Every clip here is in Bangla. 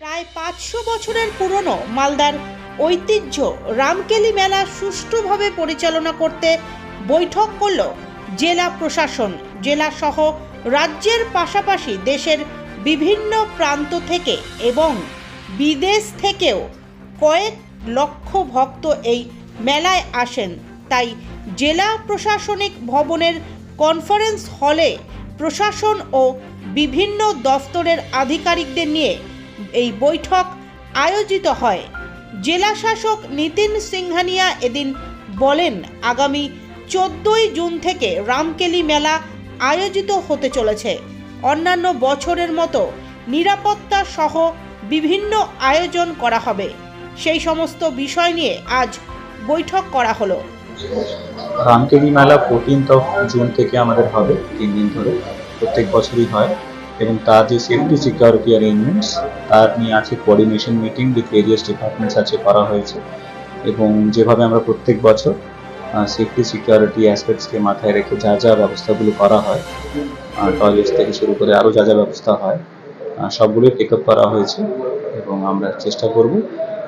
প্রায় পাঁচশো বছরের পুরনো মালদার ঐতিহ্য রামকেলি মেলা সুষ্ঠুভাবে পরিচালনা করতে বৈঠক করল জেলা প্রশাসন, জেলা সহ রাজ্যের পাশাপাশি দেশের বিভিন্ন প্রান্ত থেকে এবং বিদেশ থেকেও কয়েক লক্ষ ভক্ত এই মেলায় আসেন। তাই জেলা প্রশাসনিক ভবনের কনফারেন্স হলে প্রশাসন ও বিভিন্ন দফতরের আধিকারিকদের নিয়ে এই বৈঠক আয়োজিত হয়। জেলা শাসক নিতিন সিংহানিয়া এদিন বলেন, আগামী চোদ্দোই জুন থেকে রামকেলি মেলা আয়োজিত হতে চলেছে। অন্যান্য বছরের মতো নিরাপত্তা সহ বিভিন্ন আয়োজন করা হবে। সেই সমস্ত বিষয় নিয়ে আজ বৈঠক করা হলো। রামকেলি মেলা ফোরটিন্থ অফ জুন থেকে আমাদের হবে, তিন দিন ধরে। প্রত্যেক বছরই হয়। এবং তার যে সেফটি সিকিউরিটি অ্যারেঞ্জমেন্টস তার নিয়ে আছে coordination meeting with various departments আছে করা হয়েছে। এবং যেভাবে আমরা প্রত্যেক বছর সেফটি সিকিউরিটি অ্যাসপেক্টসকে মাথায় রেখে যা যা ব্যবস্থাগুলো করা হয় টয়লেটস থেকে শুরু করে আরও যা যা ব্যবস্থা হয় সবগুলোই টেক আপ করা হয়েছে এবং আমরা চেষ্টা করব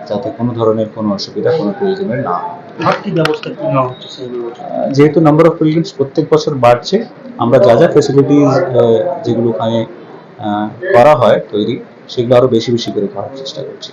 যাতে কোনো ধরনের কোনো অসুবিধা কোনো প্রয়োজনের না যেহেতু নাম্বার অফ পিলগ্রিমস প্রত্যেক বছর বাড়ছে আমরা যা যা ফেসিলিটিস যেগুলো ওখানে করা হয় তৈরি সেগুলো আরও বেশি বেশি করে করার চেষ্টা করছি।